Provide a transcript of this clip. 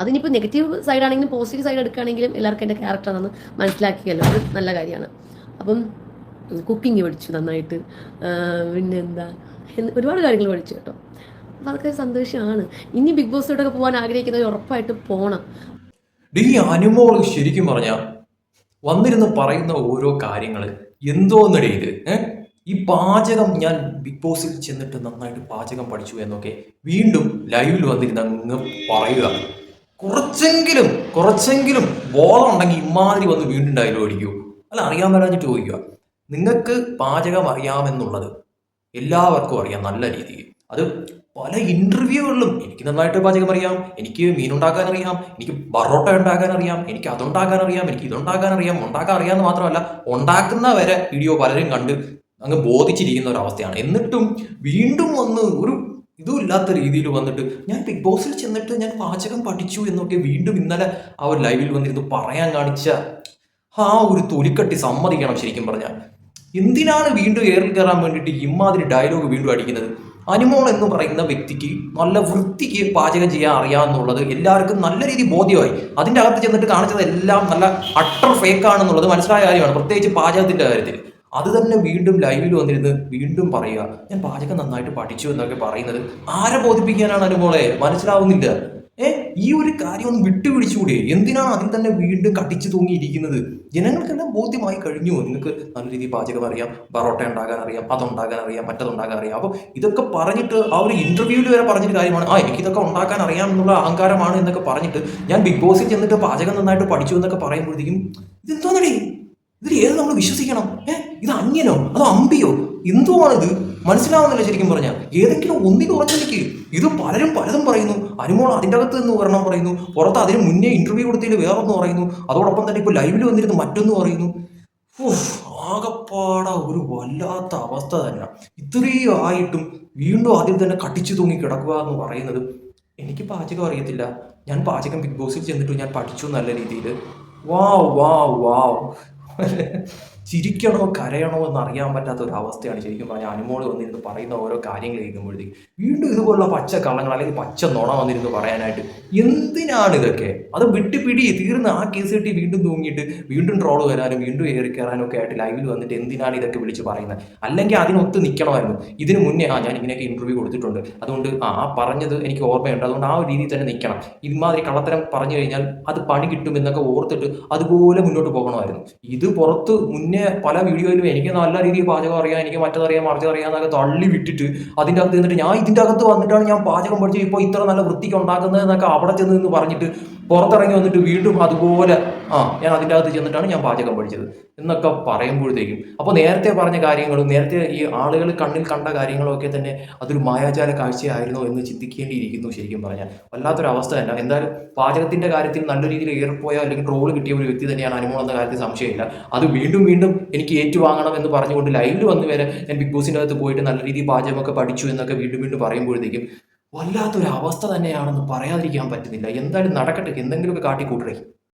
അതിനിപ്പോൾ നെഗറ്റീവ് സൈഡാണെങ്കിലും positive side എടുക്കുകയാണെങ്കിലും എല്ലാവർക്കും എന്റെ ക്യാരക്ടർ ആണെന്ന് മനസ്സിലാക്കിയല്ലോ. അത് നല്ല കാര്യമാണ്. അപ്പം കുക്കിംഗ് പഠിച്ചു നന്നായിട്ട്. പിന്നെ പിന്നെന്താ? ഒരുപാട് കാര്യങ്ങൾ പഠിച്ചു കേട്ടോ. അപ്പോൾ അതൊക്കെ സന്തോഷമാണ്. ഇനി ബിഗ് ബോസിലോട്ടൊക്കെ പോകാൻ ആഗ്രഹിക്കുന്നത് ഉറപ്പായിട്ട് പോകണം ഡി അനുമോൾ ശരിക്കും പറഞ്ഞ വന്നിരുന്ന് പറയുന്ന ഓരോ കാര്യങ്ങൾ എന്തോന്നടി ഇത്? ഈ പാചകം ഞാൻ ബിഗ് ബോസിൽ ചെന്നിട്ട് നന്നായിട്ട് പാചകം പഠിച്ചു എന്നൊക്കെ വീണ്ടും ലൈവിൽ വന്നിരുന്ന് അങ്ങ് പറയുക. കുറച്ചെങ്കിലും കുറച്ചെങ്കിലും ബോധം ഉണ്ടെങ്കിൽ ഇമാതിരി വന്ന് വീണ്ടും ഡയലോഗ് അടിക്കൂ. അല്ല അറിയാൻ വരാഞ്ഞിട്ട് ചോദിക്കുക. നിങ്ങൾക്ക് പാചകം അറിയാമെന്നുള്ളത് എല്ലാവർക്കും അറിയാം നല്ല രീതിയിൽ. അത് പല ഇന്റർവ്യൂകളിലും എനിക്ക് നന്നായിട്ട് പാചകം അറിയാം എനിക്ക് മീനുണ്ടാക്കാൻ അറിയാം എനിക്ക് ബറോട്ട ഉണ്ടാക്കാൻ അറിയാം എനിക്ക് അതുണ്ടാക്കാൻ അറിയാം എനിക്ക് ഇതുണ്ടാക്കാൻ അറിയാം ഉണ്ടാക്കാൻ അറിയാമെന്ന് മാത്രമല്ല ഉണ്ടാക്കുന്ന വരെ വീഡിയോ പലരും കണ്ട് അങ്ങ് ബോധിച്ചിരിക്കുന്ന ഒരു അവസ്ഥയാണ്. എന്നിട്ടും വീണ്ടും വന്ന് ഒരു ഇതും ഇല്ലാത്ത രീതിയിൽ വന്നിട്ട് ഞാൻ ബിഗ് ബോസിൽ ചെന്നിട്ട് ഞാൻ പാചകം പഠിച്ചു എന്നൊക്കെ വീണ്ടും ഇന്നലെ ആ ഒരു ലൈവിൽ വന്നിരുന്നു പറയാൻ കാണിച്ച ആ ഒരു തൊലിക്കട്ടി സമ്മതിക്കണം ശരിക്കും പറഞ്ഞാൽ. എന്തിനാണ് വീണ്ടും ഏറിൽ കയറാൻ വേണ്ടിയിട്ട് ഇമാതിരി ഡയലോഗ് വീണ്ടും അടിക്കുന്നത്? അനുമോൾ എന്ന് പറയുന്ന വ്യക്തിക്ക് നല്ല വൃത്തിക്ക് പാചകം ചെയ്യാൻ അറിയാമെന്നുള്ളത് എല്ലാവർക്കും നല്ല രീതിയിൽ ബോധ്യമായി. അതിന്റെ അകത്ത് ചെന്നിട്ട് കാണിച്ചത് എല്ലാം നല്ല അട്ടർ ഫേക്കാണെന്നുള്ളത് മനസ്സിലായ കാര്യമാണ്. പ്രത്യേകിച്ച് പാചകത്തിന്റെ കാര്യത്തിൽ. അത് തന്നെ വീണ്ടും ലൈവിൽ വന്നിരുന്ന് വീണ്ടും പറയുക ഞാൻ പാചകം നന്നായിട്ട് പഠിച്ചു എന്നൊക്കെ പറയുന്നത് ആരെ ബോധിപ്പിക്കാനാണ് അനുമോളെ മനസ്സിലാവുന്നില്ല. ഏ ഈ ഒരു കാര്യം ഒന്ന് വിട്ടുപിടിച്ചുകൂടെ എന്തിനാണ് അതിൽ തന്നെ വീണ്ടും കടിച്ചു തൂങ്ങിയിരിക്കുന്നത്? ജനങ്ങൾക്കെല്ലാം ബോധ്യമായി കഴിഞ്ഞു. നിങ്ങൾക്ക് നല്ല രീതിയിൽ പാചകം അറിയാം പറോട്ട ഉണ്ടാകാൻ അറിയാം അതുണ്ടാകാൻ അറിയാം മറ്റതുണ്ടാകാൻ അറിയാം. അപ്പോൾ ഇതൊക്കെ പറഞ്ഞിട്ട് ആ ഒരു ഇന്റർവ്യൂവിൽ വരെ പറഞ്ഞിട്ട് കാര്യമാണ്. ആ എനിക്ക് ഇതൊക്കെ ഉണ്ടാക്കാൻ അറിയാം എന്നുള്ള അഹങ്കാരമാണ് എന്നൊക്കെ പറഞ്ഞിട്ട് ഞാൻ ബിഗ് ബോസിൽ ചെന്നിട്ട് പാചകം നന്നായിട്ട് പഠിച്ചു എന്നൊക്കെ പറയുമ്പോഴത്തേക്കും ഇതെന്തോന്നടി? ഇതിൽ ഏത് നമ്മൾ വിശ്വസിക്കണം? ഏ? ഇത് അന്യനോ? അതോ അമ്പിയോ? എന്തോ ആണിത് മനസ്സിലാവുന്നില്ല ശരിക്കും പറഞ്ഞാൽ ഏതെങ്കിലും ഒന്നിന് ഉറച്ചിലേക്ക് ഇത് പലരും പലതും പറയുന്നു. അനുമോൾ അതിന്റെ അകത്ത് നിന്ന് ഒരെണ്ണം പറയുന്നു. പുറത്ത് അതിന് മുന്നേ ഇന്റർവ്യൂ കൊടുത്തതിൽ വേറൊന്ന് പറയുന്നു. അതോടൊപ്പം തന്നെ ഇപ്പോൾ ലൈവിൽ വന്നിരുന്ന് മറ്റൊന്ന് പറയുന്നു. ആകപ്പാട ഒരു വല്ലാത്ത അവസ്ഥ തന്നെ. ഇത്രയും ആയിട്ടും വീണ്ടും അതിൽ തന്നെ കടിച്ചു തൂങ്ങി കിടക്കുക എന്ന് പറയുന്നത് എനിക്ക് പാചകം അറിയത്തില്ല. ഞാൻ പാചകം ബിഗ് ബോസിൽ ചെന്നിട്ട് ഞാൻ പഠിച്ചു നല്ല രീതിയിൽ. വാവ് വാവ് വാവ് はい。ചിരിക്കണോ കരയണോ എന്ന് അറിയാൻ പറ്റാത്ത ഒരു അവസ്ഥയാണ് ശരിക്കും പറഞ്ഞാൽ അനുമോൾ വന്നിരുന്ന് പറയുന്ന ഓരോ കാര്യങ്ങൾ കേൾക്കുമ്പോഴത്തേക്ക്. വീണ്ടും ഇതുപോലുള്ള പച്ച കള്ളങ്ങൾ അല്ലെങ്കിൽ പച്ച നുണ വന്നിരുന്ന് പറയാനായിട്ട് എന്തിനാണ് ഇതൊക്കെ? അത് വിട്ട് പിടി തീർന്ന് ആ കേസ് കിട്ടി വീണ്ടും തൂങ്ങിയിട്ട് വീണ്ടും ട്രോൾ വരാനും വീണ്ടും ഏറി കയറാനും ഒക്കെ ആയിട്ട് ലൈവിൽ വന്നിട്ട് എന്തിനാണ് ഇതൊക്കെ വിളിച്ച് പറയുന്നത്? അല്ലെങ്കിൽ അതിനൊത്ത് നിൽക്കണമായിരുന്നു. ഇതിന് മുന്നേ ആ ഞാൻ ഇങ്ങനെയൊക്കെ ഇന്റർവ്യൂ കൊടുത്തിട്ടുണ്ട്. അതുകൊണ്ട് ആ പറഞ്ഞത് എനിക്ക് ഓർമ്മയുണ്ട്. അതുകൊണ്ട് ആ ഒരു രീതിയിൽ തന്നെ നിൽക്കണം. ഇമാതിരി കള്ളത്തരം പറഞ്ഞു കഴിഞ്ഞാൽ അത് പണി കിട്ടും എന്നൊക്കെ ഓർത്തിട്ട് അതുപോലെ മുന്നോട്ട് പോകണമായിരുന്നു. ഇത് പുറത്ത് മുന്നേ പല വീഡിയോയിലും എനിക്ക് നല്ല രീതിയിൽ പാചകം അറിയാം എനിക്ക് മറ്റതറിയാം മറിച്ചതറിയാം എന്നൊക്കെ തള്ളി വിട്ടിട്ട് അതിന്റെ അകത്ത് നിന്നിട്ട് ഞാൻ ഇതിന്റെ അകത്ത് വന്നിട്ടാണ് ഞാൻ പാചകം പഠിച്ചു ഇപ്പോൾ ഇത്ര നല്ല വൃത്തിക്ക് ഉണ്ടാക്കുന്നത് എന്നൊക്കെ അവിടെ ചെന്ന് നിന്ന് പറഞ്ഞിട്ട് പുറത്തിറങ്ങി വന്നിട്ട് വീണ്ടും അതുപോലെ ആ ഞാൻ അതിന്റെ അകത്ത് ചെന്നിട്ടാണ് ഞാൻ പാചകം പഠിച്ചത്. എന്നൊക്കെ പറയുമ്പോഴത്തേക്കും അപ്പോൾ നേരത്തെ പറഞ്ഞ കാര്യങ്ങളും നേരത്തെ ഈ ആളുകൾ കണ്ണിൽ കണ്ട കാര്യങ്ങളൊക്കെ തന്നെ അതൊരു മായാജാല കാഴ്ചയായിരുന്നോ എന്ന് ചിന്തിക്കേണ്ടിയിരിക്കുന്നു ശരിക്കും പറഞ്ഞാൽ. വല്ലാത്തൊരു അവസ്ഥ തന്നെ. എന്തായാലും പാചകത്തിന്റെ കാര്യത്തിൽ നല്ല രീതിയിൽ ഏറിപ്പോയ അല്ലെങ്കിൽ ട്രോൾ കിട്ടിയ ഒരു വ്യക്തി തന്നെയാണ് അനുമോൾ എന്ന കാര്യത്തിൽ സംശയമില്ല. അത് വീണ്ടും വീണ്ടും എനിക്ക് ഏറ്റുവാങ്ങണം എന്ന് പറഞ്ഞുകൊണ്ട് ലൈവിൽ വന്ന് വരെ ഞാൻ ബിഗ് ബോസിന്റെ അകത്ത് പോയിട്ട് നല്ല രീതിയിൽ പാചകമൊക്കെ പഠിച്ചു എന്നൊക്കെ വീണ്ടും വീണ്ടും പറയുമ്പോഴത്തേക്കും വല്ലാത്തൊരു അവസ്ഥ തന്നെയാണെന്ന് പറയാതിരിക്കാൻ പറ്റുന്നില്ല. എന്തായാലും നടക്കട്ടെ. എന്തെങ്കിലുമൊക്കെ കാട്ടിക്കൂട്ടേ